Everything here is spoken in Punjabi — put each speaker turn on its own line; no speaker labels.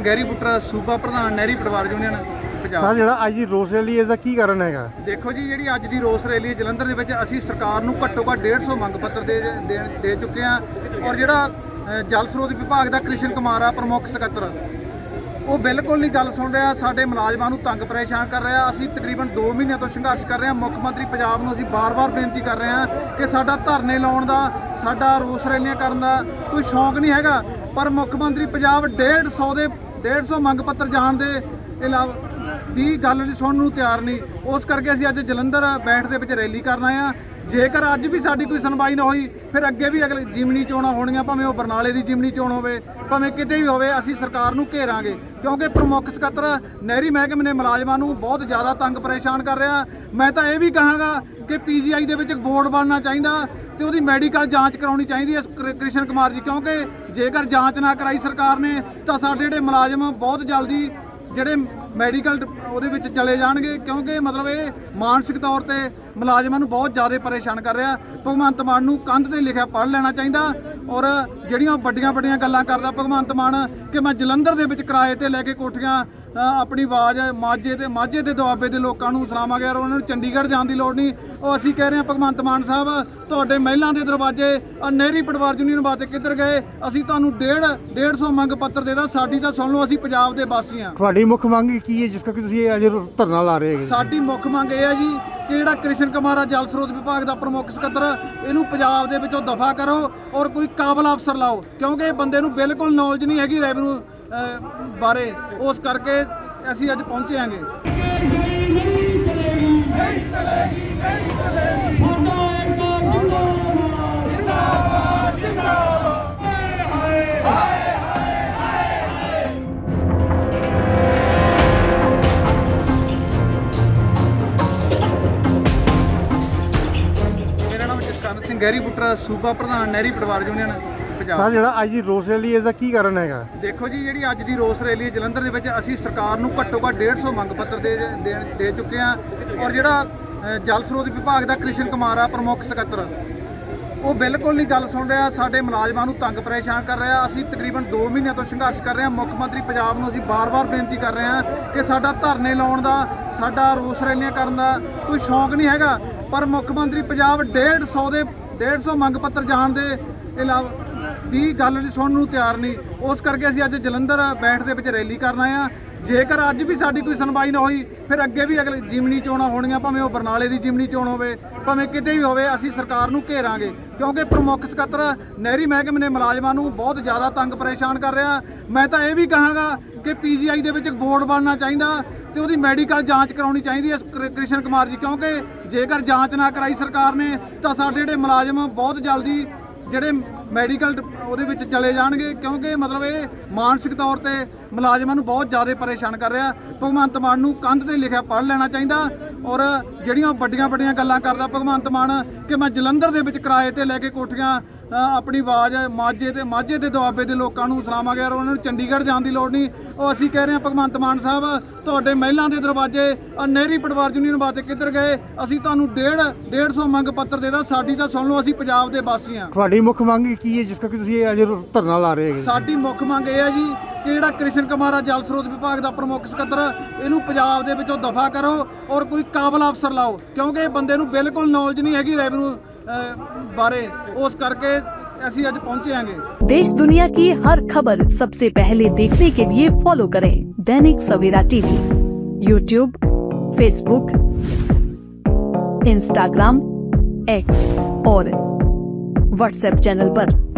ਸਿੰਘ ਗੈਰੀ ਪੁੱਟਰ ਸੂਬਾ ਪ੍ਰਧਾਨ ਨਹਿਰੀ ਪਰਿਵਾਰ ਯੂਨੀਅਨ
ਸਰ
ਪੰਜਾਬ
ਜਿਹੜਾ ਅੱਜ ਦੀ ਰੋਸ ਰੈਲੀ ਇਸ ਦਾ ਕੀ ਕਾਰਨ ਹੈਗਾ?
ਦੇਖੋ ਜੀ ਜਿਹੜੀ ਅੱਜ ਦੀ ਰੋਸ ਰੈਲੀ ਜਲੰਧਰ ਦੇ ਵਿੱਚ ਅਸੀਂ ਸਰਕਾਰ ਨੂੰ ਘੱਟੋ ਘੱਟ 150 ਮੰਗ ਪੱਤਰ ਦੇ ਦੇ ਚੁੱਕੇ ਆ ਔਰ ਜਿਹੜਾ ਅ, ਜਲ ਸਰੋਤ ਵਿਭਾਗ ਦਾ ਕ੍ਰਿਸ਼ਨ ਕੁਮਾਰ ਆ ਪ੍ਰਮੁੱਖ ਸਕੱਤਰ ਉਹ ਬਿਲਕੁਲ ਨਹੀਂ ਗੱਲ ਸੁਣ ਰਿਹਾ। ਸਾਡੇ ਮੁਲਾਜ਼ਮਾਂ ਨੂੰ ਤੰਗ ਪਰੇਸ਼ਾਨ ਕਰ ਰਿਹਾ। ਅਸੀਂ ਤਕਰੀਬਨ 2 ਮਹੀਨਿਆਂ ਤੋਂ ਸੰਘਰਸ਼ ਕਰ ਰਹੇ ਹਾਂ। ਮੁੱਖ ਮੰਤਰੀ ਪੰਜਾਬ ਨੂੰ ਅਸੀਂ ਬਾਰ-ਬਾਰ ਬੇਨਤੀ ਕਰ ਰਹੇ ਹਾਂ ਕਿ ਸਾਡਾ ਧਰਨੇ ਲਾਉਣ ਦਾ ਸਾਡਾ ਰੋਸ ਰੈਲੀਆਂ ਕਰਨ ਦਾ ਕੋਈ ਸ਼ੌਂਕ ਨਹੀਂ ਹੈਗਾ। ਪਰ ਮੁੱਖ ਮੰਤਰੀ ਪੰਜਾਬ 150 ਦੇ 150 ਮੰਗ ਪੱਤਰ ਜਾਣ ਦੇ ਇਲਾਵਾ ਦੀ ਗੱਲ ਨਹੀਂ ਸੁਣਨ ਨੂੰ ਤਿਆਰ ਨਹੀਂ। ਉਸ ਕਰਕੇ ਅਸੀਂ ਅੱਜ ਜਲੰਧਰ ਬੈਠ ਦੇ ਵਿੱਚ ਰੈਲੀ ਕਰਨ ਆਏ ਆ ਜੇਕਰ ਅੱਜ ਵੀ ਸਾਡੀ ਕੋਈ ਸੁਣਵਾਈ ਨਾ ਹੋਈ, ਫਿਰ ਅੱਗੇ ਵੀ ਅਗਲੇ ਜਿਮਨੀ ਚੋਣਾਂ ਹੋਣੀਆਂ, ਭਾਵੇਂ ਉਹ ਬਰਨਾਲੇ ਦੀ ਜਿਮਨੀ ਚੋਣ ਹੋਵੇ, ਭਾਵੇਂ ਕਿਤੇ ਵੀ ਹੋਵੇ, ਅਸੀਂ ਸਰਕਾਰ ਨੂੰ ਘੇਰਾਂਗੇ। ਕਿਉਂਕਿ ਪ੍ਰਮੁੱਖ ਸਕੱਤਰ ਨਹਿਰੀ ਮਹਿਕਮੇ ਨੇ ਮੁਲਾਜ਼ਮਾਂ ਨੂੰ ਬਹੁਤ ਜ਼ਿਆਦਾ ਤੰਗ ਪਰੇਸ਼ਾਨ ਕਰ ਰਿਹਾ। ਮੈਂ ਤਾਂ ਇਹ ਵੀ ਕਹਾਂਗਾ ਕਿ ਪੀਜੀਆਈ ਦੇ ਵਿੱਚ ਇੱਕ ਬੋਰਡ ਬਣਨਾ ਚਾਹੀਦਾ। ਤੇ ਉਹਦੀ ਮੈਡੀਕਲ ਜਾਂਚ ਕਰਾਉਣੀ ਚਾਹੀਦੀ ਹੈ ਕ੍ਰਿ- ਕ੍ਰਿਸ਼ਨ ਕੁਮਾਰ ਜੀ, ਕਿਉਂਕਿ ਜੇਕਰ ਜਾਂਚ ਨਾ ਕਰਾਈ ਸਰਕਾਰ ਨੇ, ਤਾਂ ਸਾਡੇ ਜਿਹੜੇ ਮੁਲਾਜ਼ਮ ਬਹੁਤ ਜਲਦੀ ਜਿਹੜੇ ਮੈਡੀਕਲ ਡਿਪ- ਉਹਦੇ ਵਿੱਚ ਚਲੇ ਜਾਣਗੇ, ਕਿਉਂਕਿ ਮਤਲਬ ਇਹ ਮਾਨਸਿਕ ਤੌਰ ਤੇ ਮੁਲਾਜ਼ਮਾਂ ਨੂੰ ਬਹੁਤ ਜ਼ਿਆਦਾ ਪਰੇਸ਼ਾਨ ਕਰ ਰਿਹਾ। ਭਗਵੰਤ ਮਾਨ ਨੂੰ ਕੰਧ ਤੇ ਲਿਖਿਆ ਪੜ੍ਹ ਲੈਣਾ ਚਾਹੀਦਾ। ਔਰ ਜਿਹੜੀਆਂ ਵੱਡੀਆਂ ਵੱਡੀਆਂ ਗੱਲਾਂ ਕਰਦਾ ਭਗਵੰਤ ਮਾਨ ਕਿ ਮੈਂ ਜਲੰਧਰ ਦੇ ਵਿੱਚ ਕਿਰਾਏ ਤੇ ਲੈ ਕੇ ਕੋਠੀਆਂ ਆਪਣੀ ਆਵਾਜ਼ ਮਾਝੇ ਤੇ ਮਾਝੇ ਦੇ ਦੁਆਬੇ ਦੇ ਲੋਕਾਂ ਨੂੰ ਸੁਣਾਵਾਂਗੇ ਔਰ ਉਹਨਾਂ ਨੂੰ ਚੰਡੀਗੜ੍ਹ ਜਾਣ ਦੀ ਲੋੜ ਨਹੀਂ। ਉਹ ਅਸੀਂ ਕਹਿ ਰਹੇ ਹਾਂ ਭਗਵੰਤ ਮਾਨ ਸਾਹਿਬ ਤੁਹਾਡੇ ਮਹਿਲਾਂ ਦੇ ਦਰਵਾਜ਼ੇ ਨਹਿਰੀ ਪਟਵਾਰ ਯੂਨੀਅਨ ਵਾਸਤੇ ਕਿੱਧਰ ਗਏ? ਅਸੀਂ ਤੁਹਾਨੂੰ ਡੇਢ 150 ਮੰਗ ਪੱਤਰ ਦੇ ਦਾਂ ਸਾਡੀ ਤਾਂ ਸੁਣ ਲਓ ਅਸੀਂ ਪੰਜਾਬ ਦੇ ਵਾਸੀ ਹਾਂ।
ਤੁਹਾਡੀ ਮੁੱਖ ਮੰਗ ਕੀ ਹੈ ਜਿਸ ਕਰਕੇ ਤੁਸੀਂ ਅੱਜ ਧਰਨਾ ਲਾ ਰਹੇ ਹੈਗੇ?
ਸਾਡੀ ਮੁੱਖ ਮੰਗ ਇਹ ਹੈ ਜੀ ਕਿ ਜਿਹੜਾ ਕ੍ਰਿਸ਼ਨ ਕੁਮਾਰ ਆ ਜਲ ਸਰੋਤ ਵਿਭਾਗ ਦਾ ਪ੍ਰਮੁੱਖ ਸਕੱਤਰ ਇਹਨੂੰ ਪੰਜਾਬ ਦੇ ਵਿੱਚੋਂ ਦਫਾ ਕਰੋ ਔਰ ਕੋਈ ਕਾਬਲ ਅਫਸਰ ਲਾਓ ਕਿਉਂਕਿ ਇਹ ਬੰਦੇ ਨੂੰ ਬਿਲਕੁਲ ਨੌਲੇਜ ਨਹੀਂ ਹੈਗੀ ਰੈਵਨਿਊ ਬਾਰੇ ਉਸ ਕਰਕੇ ਅਸੀਂ ਅੱਜ ਪਹੁੰਚੇ ਆਂਗੇ ਮੇਰਾ ਗੈਰੀ ਪੁੱਟਰ ਸੂਬਾ ਪ੍ਰਧਾਨ ਨਹਿਰੀ ਪਰਿਵਾਰ ਯੂਨੀਅਨ ਪੰਜਾਬ।
ਸਰ ਜਿਹੜਾ ਅੱਜ ਦੀ ਰੋਸ ਰੈਲੀ ਇਸ ਦਾ ਕੀ ਕਾਰਨ ਹੈਗਾ?
ਦੇਖੋ ਜੀ ਜਿਹੜੀ ਅੱਜ ਦੀ ਰੋਸ ਰੈਲੀ ਹੈ ਜਲੰਧਰ ਦੇ ਵਿੱਚ ਅਸੀਂ ਸਰਕਾਰ ਨੂੰ ਘੱਟੋ ਘੱਟ 150 ਮੰਗ ਪੱਤਰ ਦੇ ਦੇਣ- ਦੇ ਚੁੱਕੇ ਆ ਔਰ ਜਿਹੜਾ ਅ, ਜਲ ਸਰੋਤ ਵਿਭਾਗ ਦਾ ਕ੍ਰਿਸ਼ਨ ਕੁਮਾਰ ਆ ਪ੍ਰਮੁੱਖ ਸਕੱਤਰ ਉਹ ਬਿਲਕੁਲ ਨਹੀਂ ਗੱਲ ਸੁਣ ਰਿਹਾ ਸਾਡੇ ਮੁਲਾਜ਼ਮਾਂ ਨੂੰ ਤੰਗ ਪਰੇਸ਼ਾਨ ਕਰ ਰਿਹਾ ਅਸੀਂ ਤਕਰੀਬਨ 2 ਮਹੀਨਿਆਂ ਤੋਂ ਸੰਘਰਸ਼ ਕਰ ਰਹੇ ਹਾਂ ਮੁੱਖ ਮੰਤਰੀ ਪੰਜਾਬ ਨੂੰ ਅਸੀਂ ਬਾਰ-ਬਾਰ ਬੇਨਤੀ ਕਰ ਰਹੇ ਹਾਂ ਕਿ ਸਾਡਾ ਧਰਨੇ ਲਾਉਣ ਦਾ ਸਾਡਾ ਰੋਸ ਰੈਲੀਆਂ ਕਰਨ ਦਾ ਕੋਈ ਸ਼ੌਂਕ ਨਹੀਂ ਹੈਗਾ ਪਰ ਮੁੱਖ ਮੰਤਰੀ ਪੰਜਾਬ 150 ਦੇ 150 ਮੰਗ ਪੱਤਰ ਜਾਣ ਦੇ ਇਲਾਵਾ ਦੀ ਗੱਲ ਨਹੀਂ ਸੁਣਨ ਨੂੰ ਤਿਆਰ ਨਹੀਂ। ਉਸ ਕਰਕੇ ਅਸੀਂ ਅੱਜ ਜਲੰਧਰ ਬੈਠ ਦੇ ਵਿੱਚ ਰੈਲੀ ਕਰਨ ਆਏ ਆ ਜੇਕਰ ਅੱਜ ਵੀ ਸਾਡੀ ਕੋਈ ਸੁਣਵਾਈ ਨਾ ਹੋਈ, ਫਿਰ ਅੱਗੇ ਵੀ ਅਗਲੇ ਜਿਮਨੀ ਚੋਣਾਂ ਹੋਣੀਆਂ, ਭਾਵੇਂ ਉਹ ਬਰਨਾਲੇ ਦੀ ਜਿਮਨੀ ਚੋਣ ਹੋਵੇ ਭਾਵੇਂ ਕਿਤੇ ਵੀ ਹੋਵੇ, ਅਸੀਂ ਸਰਕਾਰ ਨੂੰ ਘੇਰਾਂਗੇ। ਕਿਉਂਕਿ ਪ੍ਰਮੁੱਖ ਸਕੱਤਰ ਨਹਿਰੀ ਮਹਿਕਮੇ ਨੇ ਮੁਲਾਜ਼ਮਾਂ ਨੂੰ ਬਹੁਤ ਜ਼ਿਆਦਾ ਤੰਗ ਪਰੇਸ਼ਾਨ ਕਰ ਰਿਹਾ। ਮੈਂ ਤਾਂ ਇਹ ਵੀ ਕਹਾਂਗਾ ਕਿ ਪੀਜੀਆਈ ਦੇ ਵਿੱਚ ਇੱਕ ਬੋਰਡ ਬਣਨਾ ਚਾਹੀਦਾ ਤੇ ਉਹਦੀ ਮੈਡੀਕਲ ਜਾਂਚ ਕਰਾਉਣੀ ਚਾਹੀਦੀ ਹੈ ਕ੍ਰਿ- ਕ੍ਰਿਸ਼ਨ ਕੁਮਾਰ ਜੀ। ਕਿਉਂਕਿ ਜੇਕਰ ਜਾਂਚ ਨਾ ਕਰਾਈ ਸਰਕਾਰ ਨੇ, ਤਾਂ ਸਾਡੇ ਜਿਹੜੇ ਮੁਲਾਜ਼ਮ ਬਹੁਤ ਜਲਦੀ ਜਿਹੜੇ ਮੈਡੀਕਲ ਉਹਦੇ ਵਿੱਚ ਚਲੇ ਜਾਣਗੇ। ਕਿਉਂਕਿ ਮਤਲਬ ਇਹ ਮਾਨਸਿਕ ਤੌਰ ਤੇ ਮੁਲਾਜ਼ਮਾਂ ਨੂੰ ਬਹੁਤ ਜ਼ਿਆਦਾ ਪਰੇਸ਼ਾਨ ਕਰ ਰਿਹਾ। ਭਗਵੰਤ ਮਾਨ ਨੂੰ ਕੰਧ ਤੇ ਲਿਖਿਆ ਪੜ੍ਹ ਲੈਣਾ ਚਾਹੀਦਾ। ਔਰ ਜਿਹੜੀਆਂ ਵੱਡੀਆਂ ਵੱਡੀਆਂ ਗੱਲਾਂ ਕਰਦਾ ਭਗਵੰਤ ਮਾਨ ਕਿ ਮੈਂ ਜਲੰਧਰ ਦੇ ਵਿੱਚ ਕਿਰਾਏ ਤੇ ਲੈ ਕੇ ਕੋਠੀਆਂ ਆਪਣੀ ਆਵਾਜ਼ ਮਾਝੇ ਤੇ ਮਾਝੇ ਦੇ ਦੁਆਬੇ ਦੇ ਲੋਕਾਂ ਨੂੰ ਸੁਣਾਵਾਂਗੇ ਔਰ ਉਹਨਾਂ ਨੂੰ ਚੰਡੀਗੜ੍ਹ ਜਾਣ ਦੀ ਲੋੜ ਨਹੀਂ। ਉਹ ਅਸੀਂ ਕਹਿ ਰਹੇ ਹਾਂ ਭਗਵੰਤ ਮਾਨ ਸਾਹਿਬ ਤੁਹਾਡੇ ਮਹਿਲਾਂ ਦੇ ਦਰਵਾਜ਼ੇ ਨਹਿਰੀ ਪਟਵਾਰ ਯੂਨੀਅਨ ਵਾਸਤੇ ਕਿੱਧਰ ਗਏ? ਅਸੀਂ ਤੁਹਾਨੂੰ ਡੇਢ 150 ਮੰਗ ਪੱਤਰ ਦੇ ਦਾਂ ਸਾਡੀ ਤਾਂ ਸੁਣ ਲਓ ਅਸੀਂ ਪੰਜਾਬ ਦੇ ਵਾਸੀ ਹਾਂ।
ਤੁਹਾਡੀ ਮੁੱਖ ਮੰਗ ਕੀ ਹੈ ਜਿਸ ਕਰਕੇ ਤੁਸੀਂ ਇਹ ਅੱਜ ਧਰਨਾ ਲਾ ਰਹੇ ਹੈਗੇ?
ਸਾਡੀ ਮੁੱਖ ਮੰਗ ਇਹ ਹੈ ਜੀ ਕਿ ਜਿਹੜਾ ਕ੍ਰਿਸ਼ਨ ਕੁਮਾਰ ਆ ਜਲ ਸਰੋਤ ਵਿਭਾਗ ਦਾ ਪ੍ਰਮੁੱਖ ਸਕੱਤਰ ਇਹਨੂੰ ਪੰਜਾਬ ਦੇ ਵਿੱਚੋਂ ਦਫਾ ਕਰੋ ਔਰ ਕੋਈ ਕਾਬਲ ਅਫਸਰ ਲਾਓ ਕਿਉਂਕਿ ਇਹ ਬੰਦੇ ਨੂੰ ਬਿਲਕੁਲ ਨੌਲੇਜ ਨਹੀਂ ਹੈਗੀ ਰੈਵਨਿਊ ਬਾਰੇ ਉਸ ਕਰਕੇ ਅਸੀਂ ਅੱਜ ਪਹੁੰਚੇ ਆਂਗੇ
देश दुनिया की हर खबर सबसे पहले देखने के लिए फॉलो करें Dainik Savera TV YouTube Facebook Instagram X और व्हाट्सएप चैनल पर।